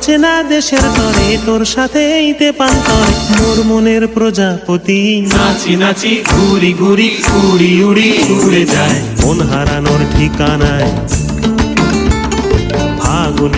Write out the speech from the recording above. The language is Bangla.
কোন চেনা দেশের তরে তোর সাথে এইতে পান্তরে মোর মনের প্রজাপতি। নাচি নাচি ঘুরি ঘুরি উড়ি উড়ি উড়ে যায়। মন হারানোর ঠিকানায়।